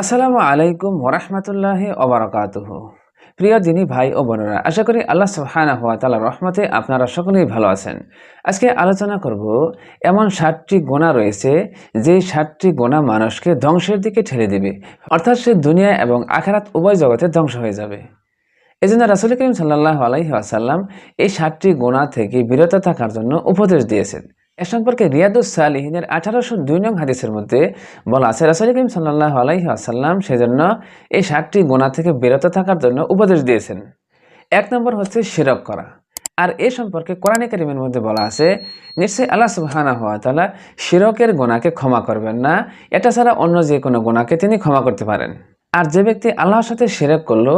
আসসালামু আলাইকুম ওরহমতুল্লাহ ওবরাকাতুহ। প্রিয় দিনী ভাই ও বোনেরা, আশা করি আল্লাহ সুবহানাহু ওয়া তাআলার রহমতে আপনারা সকলেই ভালো আছেন। আজকে আলোচনা করব, এমন সাতটি গোনা রয়েছে যে সাতটি গোনা মানুষকে ধ্বংসের দিকে ঠেলে দিবে। অর্থাৎ সে দুনিয়া এবং আখেরাত উভয় জগতে ধ্বংস হয়ে যাবে। এই জন্য রাসুল করিম সাল্লাহ আলাইহি আসাল্লাম এই সাতটি গোনা থেকে বিরত থাকার জন্য উপদেশ দিয়েছেন। এ সম্পর্কে রিয়াদুস সালিহিনের আঠারোশো দুই নং হাদিসের মধ্যে বলা আছে, রাসুল করিম সাল্লাহ আলাইহি আসাল্লাম সেজন্য এই সাতটি গোনা থেকে বিরত থাকার জন্য উপদেশ দিয়েছেন। এক নম্বর হচ্ছে শিরক করা। আর এ সম্পর্কে কোরআনে কারিমের মধ্যে বলা আছে, নিশ্চয়ই আল্লাহ সুবহানা হওয়া তালা শিরকের গোনাকে ক্ষমা করবেন না। এটা ছাড়া অন্য যে কোনো গোনাকে তিনি ক্ষমা করতে পারেন। আর যে ব্যক্তি আল্লাহর সাথে শিরক করল,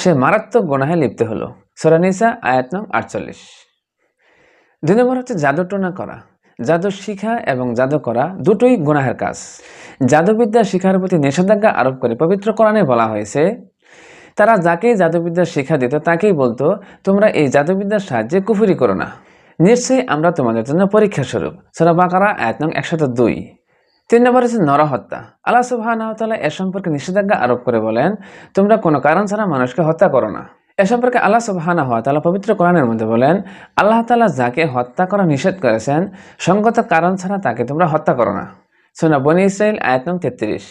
সে মারাত্মক গোনাহে লিপ্ত হলো। সোরানিসা আয়াত নং আটচল্লিশ। দুই নম্বর হচ্ছে জাদুটনা করা। জাদু শিখা এবং জাদু করা দুটোই গুনাহের কাজ। জাদুবিদ্যা শিখার প্রতি নিষেধাজ্ঞা আরোপ করে পবিত্র কোরআনে বলা হয়েছে, তারা যাকেই জাদুবিদ্যা শিক্ষা দিত তাকেই বলতো, তোমরা এই জাদুবিদ্যার সাহায্যে কুফুরি করো না। নিশ্চয়ই আমরা তোমাদের জন্য পরীক্ষা স্বরূপ। সোরা বাকারা, আয়াত নং একশত দুই। তিন নম্বর হচ্ছে নরহত্যা। আল্লাহ সুবাহ এ সম্পর্কে নিষেধাজ্ঞা আরোপ করে বলেন, তোমরা কোনো কারণ ছাড়া মানুষকে হত্যা করো না। এ সম্পর্কে আল্লাহ সুবাহানা হওয়া তালা পবিত্র কোরআনের মধ্যে বলেন, আল্লাহ তালা যাকে হত্যা করা নিষেধ করেছেন, সঙ্গত কারণ ছাড়া তাকে তোমরা হত্যা করো না। সোনা বনি ইসরাইল আয়াত নং তেত্রিশ।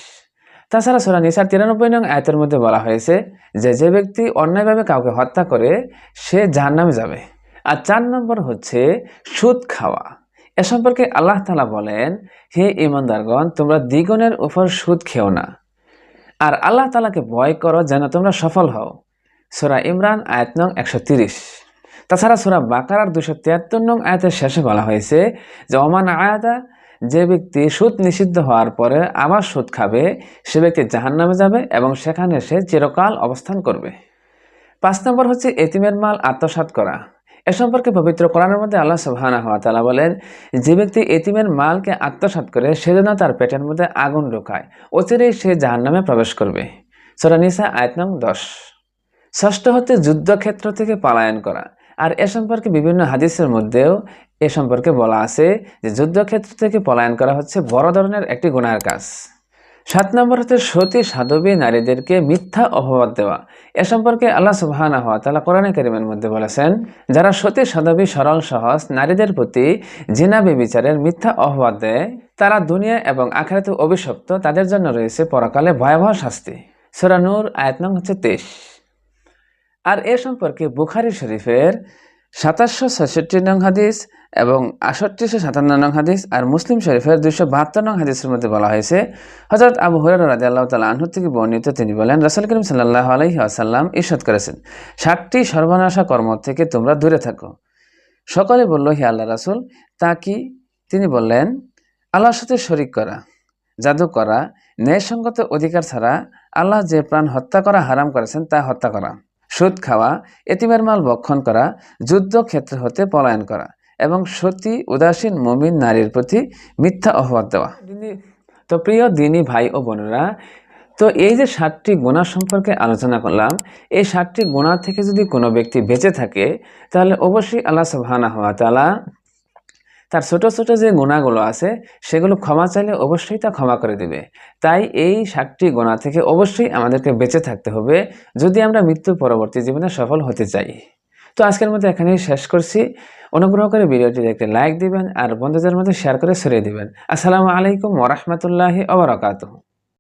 তাছাড়া সোনা নিসার তিরানব্বই নং আয়াতের মধ্যে বলা হয়েছে যে যে ব্যক্তি অন্যায়ভাবে কাউকে হত্যা করে, সে যার নামে যাবে। আর চার নম্বর হচ্ছে সুদ খাওয়া। এ সম্পর্কে আল্লাহ তালা বলেন, হে ইমানদারগণ তোমরা দ্বিগুণের উপর সুদ খেও না। আর আল্লাহ তালাকে ভয় করো যেন তোমরা সফল হও। সোরা ইমরান, আয়াত নং একশো তিরিশ। তাছাড়া সোরা বাকারার দুশো তিয়াত্তর নং আয়াতের শেষে বলা হয়েছে যে অমান আয়াতা, যে ব্যক্তি সুদ নিষিদ্ধ হওয়ার পরে আবার সুদ খাবে, সে ব্যক্তি জাহান নামে যাবে এবং সেখানে সে চিরকাল অবস্থান করবে। পাঁচ নম্বর হচ্ছে এতিমের মাল আত্মসাৎ করা। এ সম্পর্কে পবিত্র কোরআনের মধ্যে আল্লাহ সুবহানা হওয়া তালা বলেন, যে ব্যক্তি এতিমের মালকে আত্মসাৎ করে, সে যেন তার পেটের মধ্যে আগুন ঢোকায়, অচিরেই সে জাহান নামে প্রবেশ করবে। সোরা নিসা, আয়াত নং দশ। ষষ্ঠ হচ্ছে যুদ্ধক্ষেত্র থেকে পলায়ন করা। আর এ সম্পর্কে বিভিন্ন হাদিসের মধ্যেও এ সম্পর্কে বলা আছে যে যুদ্ধক্ষেত্র থেকে পলায়ন করা হচ্ছে বড় ধরনের একটি গুণার কাজ। সাত নম্বর হচ্ছে সতী সাধবী নারীদেরকে মিথ্যা অপবাদ দেওয়া। এ সম্পর্কে আল্লাহ সুবাহানা হওয়া তালা কোরআনে কারিমের মধ্যে বলেছেন, যারা সতী সাধবী সরল সহজ নারীদের প্রতি জিনাবি বিচারের মিথ্যা অপবাদ দেয়, তারা দুনিয়া এবং আখেরাতে অভিশপ্ত, তাদের জন্য রয়েছে পরকালে ভয়াবহ শাস্তি। সোরানুর আয়াত নং হচ্ছে তেইশ। আর এ সম্পর্কে বুখারি শরীফের সাতাশশো ছষট্টি নং হাদিস এবং আষট্টিশো সাতান্ন নং হাদিস আর মুসলিম শরীফের দুশো বাহাত্তর নং হাদিসের মধ্যে বলা হয়েছে হজরত আবু হুরার রাজি আল্লাহ তালা আনহু থেকে বর্ণিত তিনি বলেন, রাসুল করিম সাল্লাহ আলহি আসাল্লাম ঈর্ষদ করেছেন ষাটটি সর্বনাশা কর্ম থেকে তোমরা দূরে থাকো। সকলে বলল, হে আল্লাহ রাসুল, তা কি? তিনি বললেন, আল্লাহর সাথে শরিক করা, জাদু করা, ন্যায়সঙ্গত অধিকার ছাড়া আল্লাহ যে প্রাণ হত্যা করা হারাম করেছেন তা হত্যা করা। সুদ খাওয়া, এতিমের মাল বক্ষণ করা, যুদ্ধক্ষেত্র হতে পলায়ন করা এবং সতী, উদাসীন, মমিন নারীর প্রতি মিথ্যা অহবাদ দেওয়া। তো প্রিয় দিনী ভাই ও বোনেরা, তো এই যে ষাটটি গুণা সম্পর্কে আলোচনা করলাম, এই ষাটটি গুণা থেকে যদি কোনো ব্যক্তি বেঁচে থাকে, তাহলে অবশ্যই আল্লাহ সুবহানা হওয়া তালা তার ছোট ছোট যে গোনাগুলো আছে, সেগুলো ক্ষমা চাইলে অবশ্যই তা ক্ষমা করে দিবে। তাই এই সাতটি গোনা থেকে অবশ্যই আমাদেরকে বেঁচে থাকতে হবে যদি আমরা মৃত্যু পরবর্তী জীবনে সফল হতে চাই। তো আজকের মতো এখানেই শেষ করছি। অনুগ্রহ করে ভিডিওটি দেখতে লাইক দিবেন আর বন্ধুদের মধ্যে শেয়ার করে ছড়িয়ে দিবেন। আসসালামু আলাইকুম ওরহমতুল্লাহি ওবরাকাতুহ